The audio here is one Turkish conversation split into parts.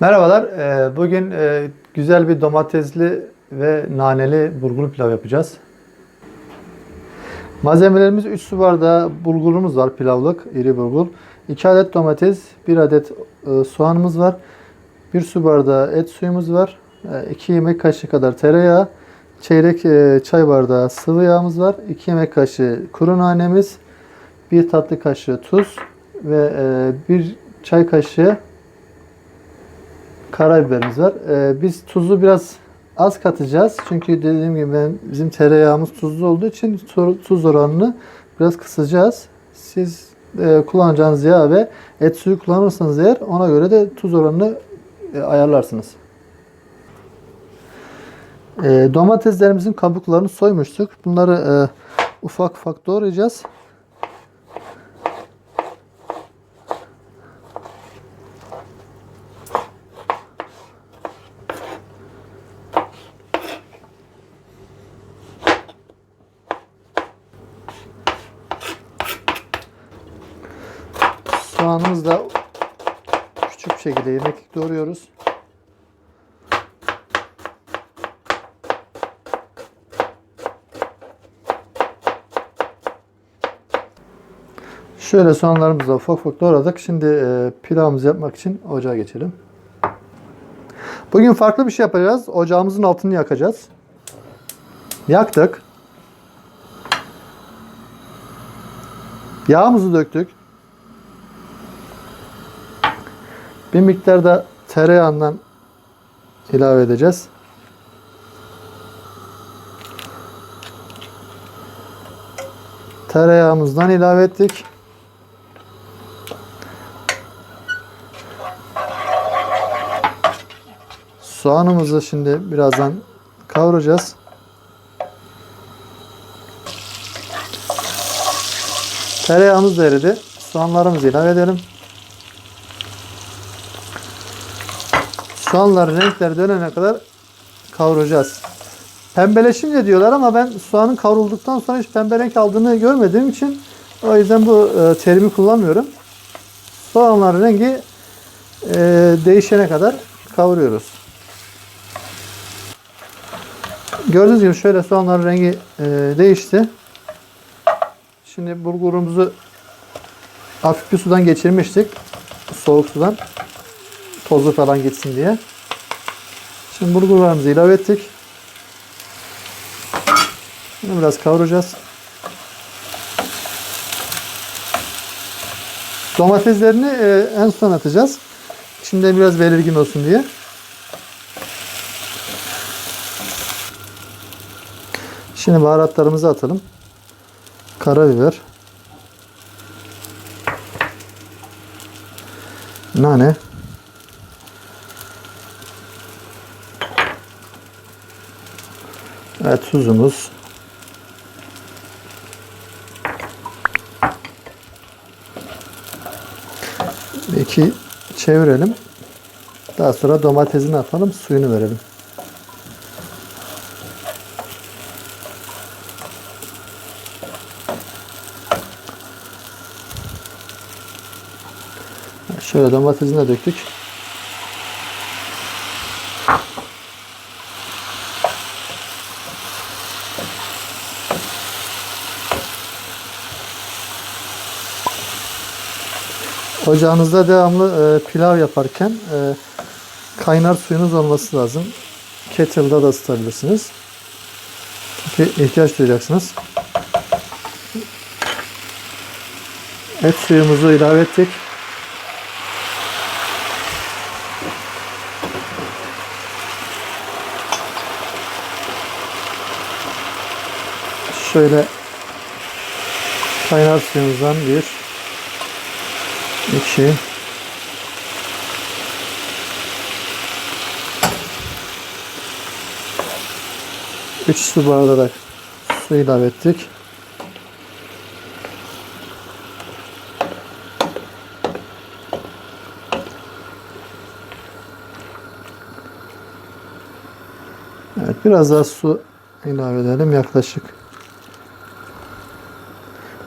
Merhabalar. Ee, Bugün e, güzel bir domatesli ve naneli bulgur pilav yapacağız. Malzemelerimiz 3 su bardağı bulgurumuz var pilavlık, iri bulgur. 2 adet domates, 1 adet e, soğanımız var. 1 su bardağı et suyumuz var. 2 yemek kaşığı kadar tereyağı. Çeyrek e, çay bardağı sıvı yağımız var. 2 yemek kaşığı kuru nanemiz. 1 tatlı kaşığı tuz ve 1 çay kaşığı karabiberimiz var. Ee, biz tuzu biraz az katacağız. Çünkü dediğim gibi ben, bizim tereyağımız tuzlu olduğu için tu- tuz oranını biraz kısacağız. Siz e, kullanacağınız yağ ve et suyu kullanırsanız eğer ona göre de tuz oranını e, ayarlarsınız. E, domateslerimizin kabuklarını soymuştuk. Bunları e, ufak ufak doğrayacağız. Soğanımızı küçük şekilde yemeklik doğruyoruz. Şöyle soğanlarımızı da ufak ufak doğradık. Şimdi e, pilavımızı yapmak için ocağa geçelim. Bugün farklı bir şey yapacağız. Ocağımızın altını yakacağız. Yaktık. Yağımızı döktük. Bir miktar da tereyağından ilave edeceğiz. Tereyağımızdan ilave ettik. Soğanımızı şimdi birazdan kavuracağız. Tereyağımız eridi. Soğanlarımızı ilave edelim. Soğanların renkleri dönene kadar kavuracağız. Pembeleşince diyorlar ama ben soğanın kavrulduktan sonra hiç pembe renk aldığını görmediğim için o yüzden bu e, terimi kullanmıyorum. Soğanların rengi e, değişene kadar kavuruyoruz. Gördüğünüz gibi şöyle soğanların rengi e, değişti. Şimdi bulgurumuzu hafif bir sudan geçirmiştik. Soğuk sudan tozu falan gitsin diye. Şimdi bulgurlarımızı ilave ettik. Bunu biraz kavuracağız. Domateslerini e, en son atacağız. Şimdi biraz belirgin olsun diye. Şimdi baharatlarımızı atalım. Karabiber. Nane. Evet tuzumuz. İki çevirelim. Daha sonra domatesini atalım, suyunu verelim. Şöyle domatesini de döktük. Ocağınızda devamlı e, pilav yaparken e, kaynar suyunuz olması lazım. Kettle'da da ısıtabilirsiniz. Çünkü ihtiyaç duyacaksınız. Et suyumuzu ilave ettik. Şöyle kaynar suyumuzdan bir 2 3 su bardağı su ilave ettik. Evet, biraz daha su ilave edelim yaklaşık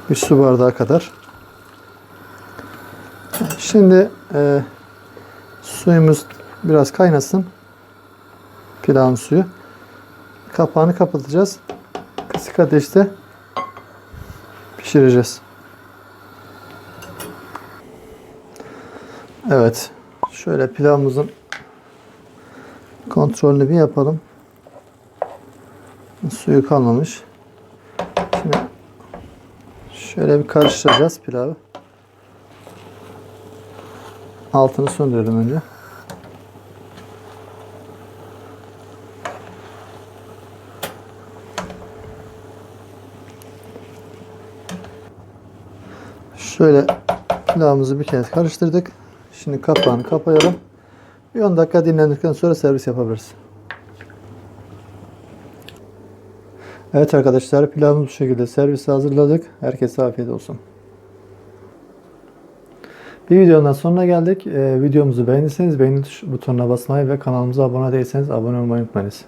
bir su bardağı kadar. Şimdi e, suyumuz Biraz kaynasın. Pilavın suyu. Kapağını kapatacağız. Kısık ateşte pişireceğiz. Evet. Şöyle pilavımızın kontrolünü bir yapalım. Suyu kalmamış. Şimdi şöyle bir karıştıracağız pilavı. Altını söndürelim önce. Şöyle pilavımızı bir kez karıştırdık. Şimdi kapağını kapayalım. Bir 10 dakika dinlendikten sonra servis yapabiliriz. Evet arkadaşlar pilavımızı bu şekilde servise hazırladık. Herkese afiyet olsun. Bir videonun sonuna geldik. Ee, videomuzu beğendiyseniz beğeni butonuna basmayı ve kanalımıza abone değilseniz abone olmayı unutmayınız.